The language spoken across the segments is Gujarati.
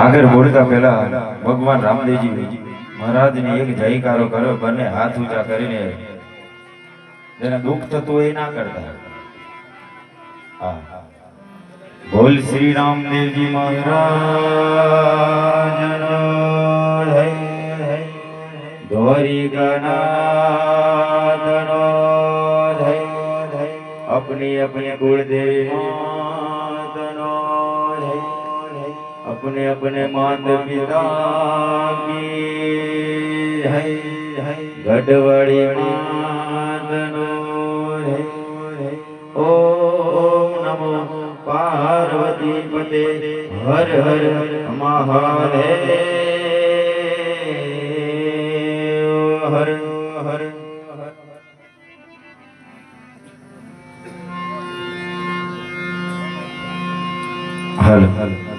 આગળ બોલતા પહેલા ભગવાન રામદેવજી મહારાજને એક જયકારો કર્યો, બંને હાથ ઊંચા કરીને જેને દુઃખ થતું એ ના કરતા. બોલ શ્રી રામદેવજી મહારાજ ધોરી ગણાધનો અપની અપની કુળદેવી अपने अपने मात पिता की जय। गढ़वाड़ी मातनो जय। ओम नमो पार्वती पते हर हर महादेव हर हर हर હલ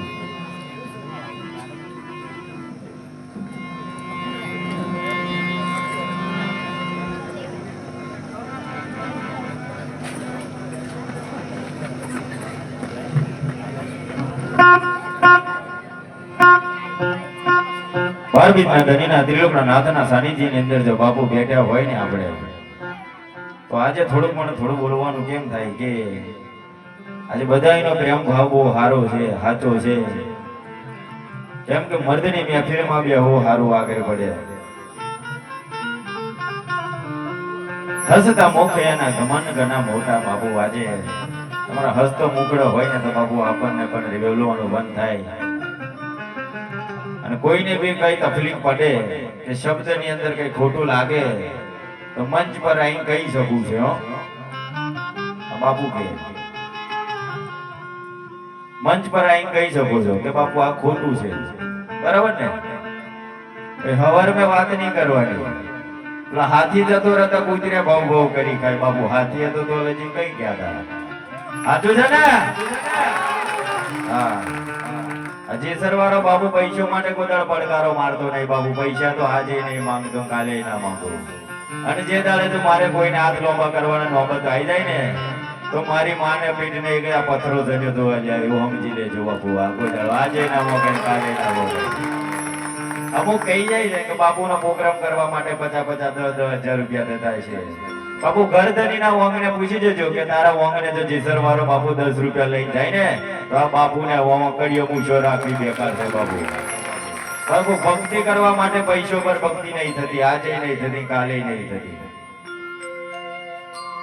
પાર્વતીના ધણીના ત્રિલોકના ને આપણે, તો આજે થોડું સારો આગળ પડે. હસતા મુખ એના ઘમંડ ઘણા મોટા બાપુ આજે તમારા હસતો મુકડો હોય ને તો બાપુ આપણને પણ રેવલવાનું બંધ થાય. અને કોઈને બી કઈ તકલીફ પડે કે શબ્દની અંદર કઈ ખોટું લાગે, તો મંચ પર આવીને કહી શકું છે બાપુ કે મંચ પર આવીને કહી શકો છો કે બાપુ આ ખોટું છે. બરાબર ને? એ હવાર મેં વાત નહીં કરવાની. પેલા હાથી જતો રહેતા કૂતરે ભાવ ભાવ કરી ખાય. બાપુ હાથી હતો તો હજી કઈ ગયા હતા. સાચું છે ને? હજી વાળો બાબુ પૈસો માટે કોદાળ પડકારો મારતો નહીં બાબુ પૈસા તો આજે નહીં માંગતો, કાલે ના માંગો. અને જે દાડે તો મારે કોઈને હાથ લોંબા કરવાના નોબત આવી જાય ને, તો મારી માને પીઠને એક પથરો પથ્થરો તો એવું સમજી લેજો બાપુ, આ કોદાળ આજે ના મોકે કાલે ના મોકે અમુક કહી જાય છે કે બાપુનો પ્રોગ્રામ કરવા માટે પચાસ પચાસ દસ દસ હજાર રૂપિયા દેતા છે બાપુ ગરદનીના વોંગને પૂછી જજો કે તારા વોંગને જો જેસર વાળો બાપુ દસ રૂપિયા લઈ જાય ને, તો આ બાપુને વોંગ કડીઓ મૂછો રાખી બેકાર છે બાપુ. બાપુ, ભક્તિ કરવા માટે પૈસો પર ભક્તિ નહીં થતી, આજે નહીં થતી, કાલે નહીં થતી.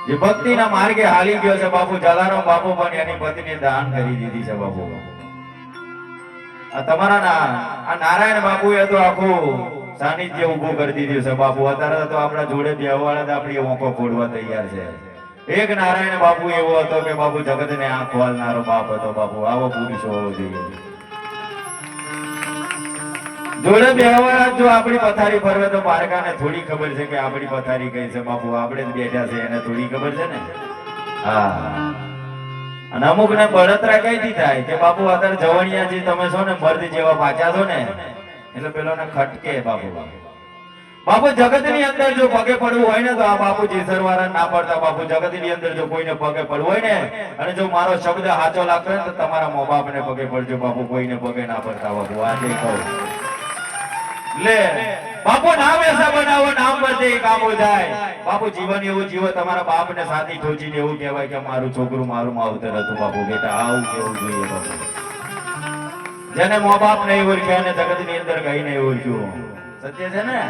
જે ભક્તિના માર્ગે હાલી ગયો છે બાપુ, જલારામ બાપુ પણ એની પત્ની દાન કરી દીધી છે બાપુ. આ તમારા ના, આ નારાયણ બાપુ એ તો આખું સાનિધ્ય ઊભો કરી દીધું છે. બાપુ, અત્યારે તો આપણા જોડે બેવાળા તો આપણી ઓંખો ફોડવા તૈયાર છે. એક નારાયણ બાપુ એવો હતો કે, બાપુ, જગતને આંખ ખોલનારો બાપ હતો, બાપુ. આવો પુરુષ હોવો જોઈએ. જોડે બેવાળા જો આપણી પથારી ફરવે તો પારકાને થોડી ખબર છે કે આપણી પથારી કઈ છે. બાપુ, આપણે જ બેઠા છે, એને થોડી ખબર છે ને? હા. અને અમુક ને બળતરા કઈથી થાય કે, બાપુ, અત્યારે જવણિયા જે તમે છો ને, મર્દ જેવા પાછા છો ને એટલે પેલો ને ખટકે બાપુ બાપુ જગતની અંદર જો પગે પડવું હોય ને તો આ બાપુ જેસર વાળા ના પડતા બાપુ જગતની અંદર જો કોઈને પગે પડવું હોય ને, અને જો મારો શબ્દ સાચો લાગતો તો તમારા મો બાપ ને પગે પડજો બાપુ, કોઈને પગે ના પડતા બાપુ, આજે કહું. લે, બાપુ નામ એસા બનાવો, નામ બધે કામો જાય બાપુ જીવન એવું જીવો, તમારા બાપ ને સાથી ઠોચીને એવું કહેવાય કે મારું છોકરું મારું માવતર હતું બાપુ, બેટા આવું કેવું જોઈએ બાપુ? જેને મો બાપ નહીં ઓળખ્યા અને જગતની અંદર કઈ નહીં ઓળખ્યું. સત્ય છે ને?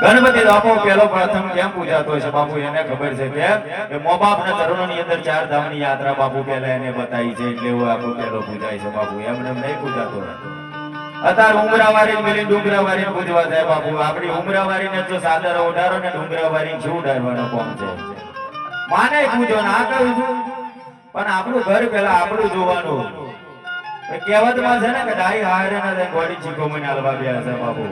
ગણપતિ બાપો પેલો પ્રથમ કેમ પૂજાતો છે? બાપુ, એને ખબર છે કેમ કે મો બાપ ના ચરણો ની અંદર ચાર ધામની યાત્રા બાપુ પેલા એને બતાવી છે, એટલે એવું આખું પેલો પૂજાય છે બાપુ. એમને એમ નહીં પૂજાતો અત્યારે ઉમરાવારી પેલી ડુંગરાવારી પૂજવા જાય બાપુ. આપણી ઉમરાવારી ને જો સાદર ઉડારો ને ડુંગરાવારી શું ઉડાડવાનો કોમ છે? માને પૂજો ના કહું છું. પણ આપણું ઘર પેલા આપણું જોવાનું. એ કહેવતમાં છે ને કે ડાઈ હારે ના ગોળી ચીકો મને હાલવા ગયા છે બાપુ.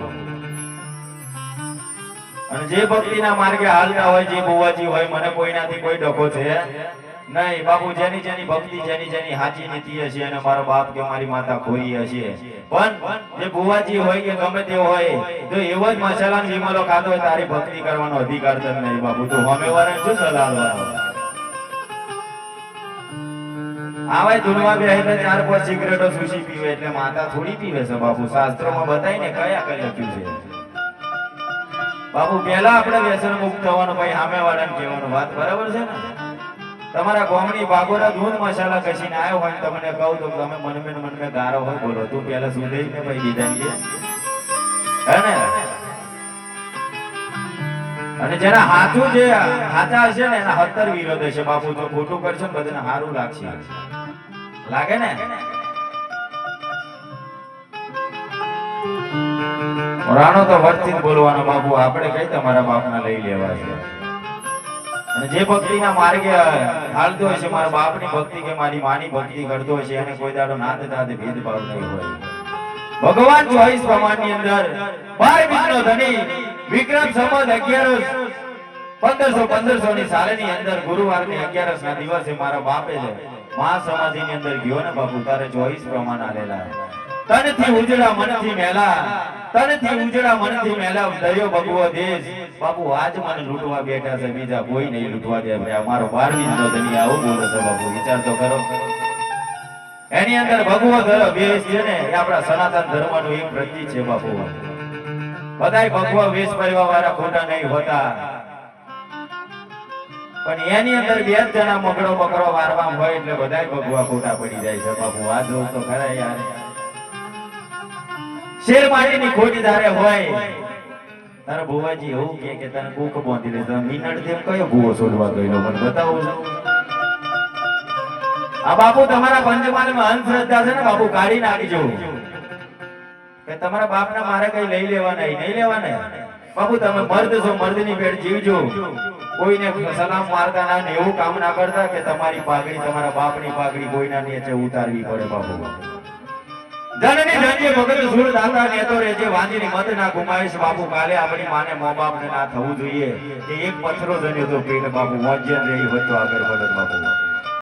અને જે ભક્તિના માર્ગે હાલતા હોય, જે બોવાજી હોય, મને કોઈનાથી કોઈ ડખો છે નહીં. બાપુ, જેની જેની ભક્તિ, જેની જેની હાચી નીતિ હશે અને મારો બાપ કે મારી માતા ખોરી હશે. પણ જે બુવાજી હોય કે ગમે તે હોય, જો એવો જ મસાલા જીમલો ખાધો હોય, તારી ભક્તિ કરવાનો અધિકાર તને નહીં બાપુ. તું હમે વાળાને શું સલાહ તમારા ગોમડી બાગોરા દૂધ મસાલા કસીને આવ્યો હોય તમને કહું તો તમે મનમે મનમે ગારો હોય, બોલો. તું પહેલા ને? અને જેના હાથું જે હાથા હશે ને, એના હતર વિરોધ હશે. બાપુ, જો ખોટું કરશે ને, બધાને સારું લાગશે. લાગે ને? રાણો તો વચ્ચે બોલવાનો બાપુ, આપણે કઈ તમારા બાપના લઈ લેવા છે? અને જે ભક્તિના માર્ગે હાલતો હશે મારા બાપની ભક્તિ કે મારી માની ભક્તિ કરતો હશે એને કોઈ દાડો નાત નાત ભેદભાવ નહીં હોય. ભગવાન ચોવીસ પ્રમાણની અંદર બાર બીજનો ધણી વિક્રમ સંવત અગિયારસ, પંદરસો પંદરસો ની સાલની અંદર ગુરુવારની અગિયારસ ના દિવસે મારા બાપે છે મહા સમાધિ ની અંદર ગયો ને બાપુ, તારે ચોવીસ પ્રમાણ આલેલા. તનથી ઉજળા મનથી મેલા, તનથી ઉજળા મનથી મેલા દયો ભગવો દેશ. બાપુ, આજ મને લૂંટવા બેઠા છે, બીજા કોઈ નહીં લૂંટવા દે. ભાઈ અમારો બાર નો ધણી આવું બોલે છે બાપુ, વિચાર તો કરો. એની અંદર ભગવો ધર્મ વેશ છે ને, એ આપણા સનાતન ધર્મનું એક પ્રતીક છે બાપુ. બધાય ભગવા વેશ પહેરવા વાળા ખોટા નહીં હોતા. પણ એની અંદર બે જ જણા મગડો બકરો વારવા હોય એટલે બધા ભગવા ખોટા પડી જાય છે. બાપુ, આ જોઉં તો ખરા યાર. શેર માટીની ખોટી ધારે હોય. તારા ભુવાજી એવું કે કે તને કૂક બાંધી દે તો મિનટ દેમ કયો ભૂવો છોડવા ગયેલો મને બતાવો આ બાપુ તમારા પંચમાલમાં અંધશ્રદ્ધા છે ને બાપુ, કાઢી નાખજો. કે તમારા બાપના મારે કઈ લઈ લેવા નહીં નહીં લેવા ને બાપુ, તમે મર્દ છો, મર્દની પેટ જીવજો. કોઈને સલામ મારતા ના એવું કામ ના કરતા કે તમારી પાઘડી તમારા બાપની પાઘડી કોઈના નીચે ઉતારવી પડે બાપુ. જનની ધન્ય ભગત સુર દાતા નેતો રે જે વાંજીની મત ના ગુમાવીશ બાપુ. કાલે આપણી માને મો બાપ ને ના થવું જોઈએ. કે એક પથરો જન્યો તો પેટ બાપુ વજન રહી હોય તો આગળ વધત બાપુ.